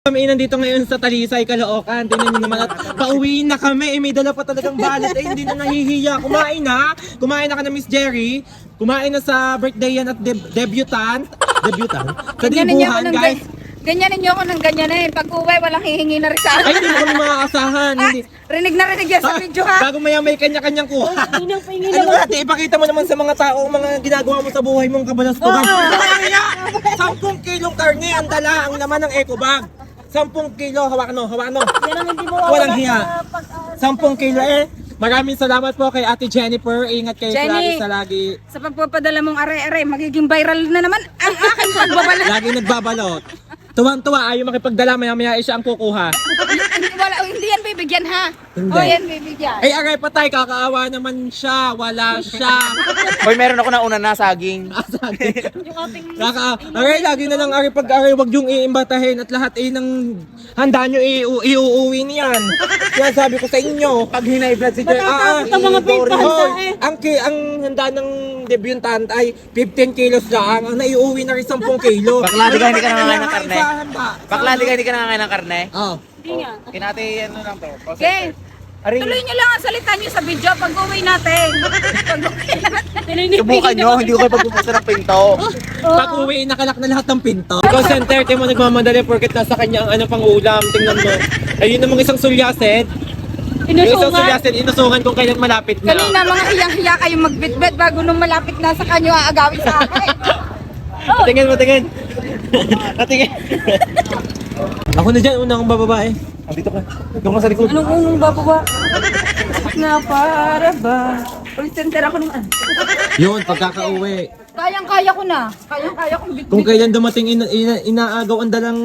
Kami nandito ngayon sa Talisay, Caloocan. Tingnan niyo naman at pauwi na kami. Eh, may dala pa talagang balat. Eh, hindi na nahihiya. Kumain na. Kumain na ka na Miss Jerry. Kumain na sa birthday yan at deb- debutant. Debutant? Sa Ganyanin niyo ako dibuhan, ng guys. guys. Ganyanin niyo ako ng ganyanin. Pag uwi, walang hihingi na rin sa Ay, akin. hindi mo kami makakasahan. Ah, Hindi. rinig na rinig yan sa Ah, video ha. Bago maya may kanya-kanyang kuha. Ano ate, ipakita mo naman sa mga tao ang mga ginagawa mo sa buhay mong kabalastugan. Kaya, 10 kilong karne ang dala ang laman ng eco bag. 10 kilo, hawak no, hawak no. Walang hiya. 10 kilo eh. Maraming salamat po kay Ate Jennifer. Ingat kayo Jenny. lagi sa lagi. Sa pagpapadala mong are-are, magiging viral na naman ang aking pagbabala. Lagi nagbabalot. Tuwang-tuwa, ayaw makipagdala, maya-maya siya ang kukuha. wala, hindi yan bibigyan ha. Hindi. O yan bibigyan. Ay, aray patay, kakaawa naman siya. Wala siya. Hoy, meron ako na una na saging. Kaka, aray, lagi na lang aray pag aray, wag yung iimbatahin at lahat eh ng handa nyo iu- iuuwi niyan. Kaya sabi ko sa inyo, pag hinay blood si Joy, ah, ang mga pipanta eh. ang, ki, ang handa ng debutant ay 15 kilos lang, ang naiuwi na rin 10 kilo. Bakla, di ka hindi ka nakakain ng karne. Bakla, di ka hindi ka nakakain ng karne. Oh. Kinati, ano lang to. Okay. Tuloy niyo lang ang salita niyo sa video pag uwi natin. Pag uwi natin. Subukan nyo, hindi ko kayo pagpupusa ng pinto. Pag uwi, nakalak na lahat ng pinto. Call center, mo nagmamadali porket nasa kanya ang ano pang ulam. Tingnan mo. Ayun namang isang sulyaset. Yung isang Inusungan. sulyaset, inusungan kung kailan malapit na. Kanina mga hiyang-hiya kayong magbitbit bago nung malapit na sa kanyo aagawin sa akin. Tingin mo, tingin. Tingin. Ako na dyan, una akong bababa eh. Ah, dito ka. Doon ka sa likod. Anong unong bababa? Na para ba? Ulit center ako naman. Yun, pagkakauwi. Kayang-kaya ko na. Kayang-kaya kong bitbit. Kung kailan dumating ina, ina, inaagaw ang dalang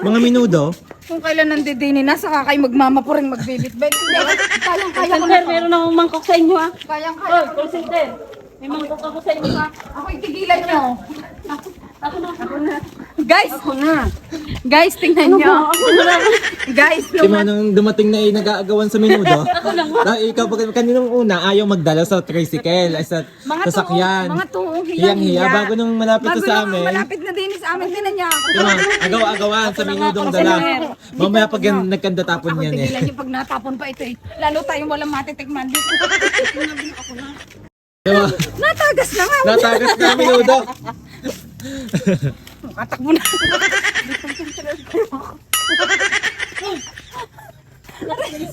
mga minudo, Kung kailan nandidini na, saka kayo magmamapuring magbibitbit. Hindi, kayang-kaya ko na. Center, meron akong mangkok sa inyo ah. Kayang-kaya Oh, ko. call center. May mangkok ako sa inyo ha. Ako itigilan nyo. Ako na. Ako na. Guys, ako na. Guys, tingnan nyo. Guys, di ba luma- nung dumating na eh, nag-aagawan sa minudo, dahil ikaw, pag kaninong una, ayaw magdala sa tricycle, ay sa mga sasakyan. tuong, mga tuong Hiyang-hiya. hiyang-hiya. Bago nung malapit Bago to sa nung amin, malapit na din sa amin, tinan niya ako. di ba, agaw-agawan sa minudong dala. Mamaya pag yan, nagkandatapon Ako yan eh. tigilan nyo pag natapon pa ito eh. Lalo tayong walang matitikman dito. ako na. Di ba? Natagas na nga. Natagas na ang minudo. Katakbo na.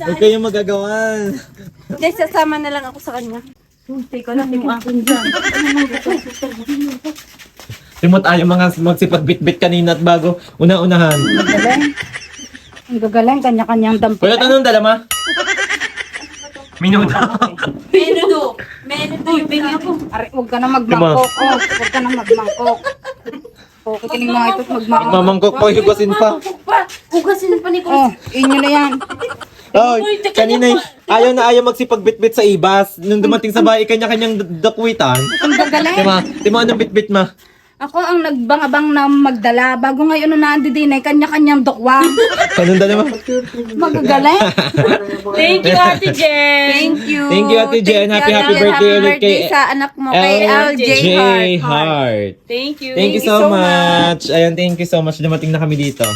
Huwag kayong magagawan. Hindi, sasama na lang ako sa kanya. Hindi ko na yung akin dyan. Timot ayaw mga magsipag-bit-bit kanina at bago una-unahan. Gagaling. Ang gagaling, kanya-kanyang dampi. Wala tanong dala ma? Minudo. Menudo. Menudo yung bingi. Ari, huwag ka na magmangkok. Oh, huwag ka na magmangkok. Oh, kikinig mga ito magmangkok. Mamangkok pa, hugasin pa. Pa, hugasin pa ni Oh, inyo na yan. Oy, kanina ayaw na ayaw magsipag-bit-bit sa ibas. Nung dumating sa bahay, kanya-kanyang dakwitan. Ang gagaling. Tima, tima anong bit-bit ma? Ako ang nagbangabang na magdala. Bago ngayon na nandidin ay kanya-kanyang dokwa. Anong dala ma? Magagaling. Thank you, Ate Jen. Thank you. Thank you, Ate Jen. Happy, happy birthday Happy ulit kay birthday sa anak mo, kay LJ LJ Hart. Heart. Thank you. Thank you so much. Ayan, thank you so much. Dumating na kami dito.